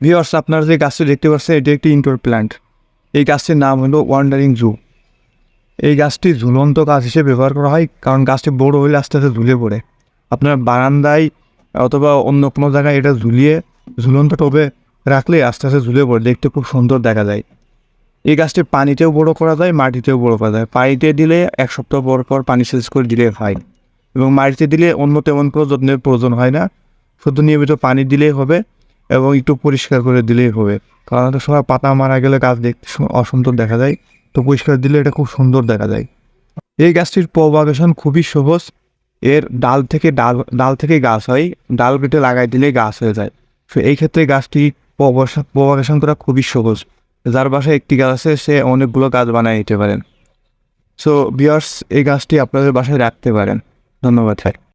Viewers আপনারা যে গাছটি দেখতে পাচ্ছেন, এটি একটি ইনডোর প্ল্যান্ট এই গাছটির নাম হলো ওয়ান্ডারিং জু এই গাছটি ঝুলন্ত গাছ হিসেবে ব্যবহার করা হয়, কারণ গাছটি বড় হলে আস্তে আস্তে ঝুলে পড়ে। আপনার বারান্দায় অথবা অন্য কোনো জায়গায় এটা ঝুলিয়ে ঝুলন্ত টবে রাখলে আস্তে আস্তে ঝুলে পড়ে, দেখতে খুব সুন্দর দেখা যায়। এই গাছটি পানিতেও বড় করা যায়, মাটিতেও বড় করা যায়। পানিতে দিলে এক সপ্তাহ পর পর পানি সেচ করে দিলে হয়। এবং মাটিতে দিলে অন্য তেমন কোনো যত্নের প্রয়োজন হয় না। শুধু নিয়মিত পানি দিলেই হবে। এবং একটু পরিষ্কার করে দিলেই হবে। কারণ অনেক সময় পাতা মারা গেলে গাছ দেখতে অসুন্দর দেখা যায়। তো পরিষ্কার দিলে এটা খুব সুন্দর দেখা যায়। এই গাছটির প্রবাগেশন খুবই সহজ। এর ডাল থেকে ডাল ডাল থেকে গাছ হয়। ডাল কেটে লাগাই দিলে গাছ হয়ে যায়। তো এই ক্ষেত্রে গাছটি প্রবাগেশন করা খুবই সহজ। যার বাসায় একটি গাছ আছে, সে অনেকগুলো গাছ বানিয়ে নিতে পারেন। সো বিয়ার্স এই গাছটি আপনাদের বাসায় রাখতে পারেন। ধন্যবাদ স্যার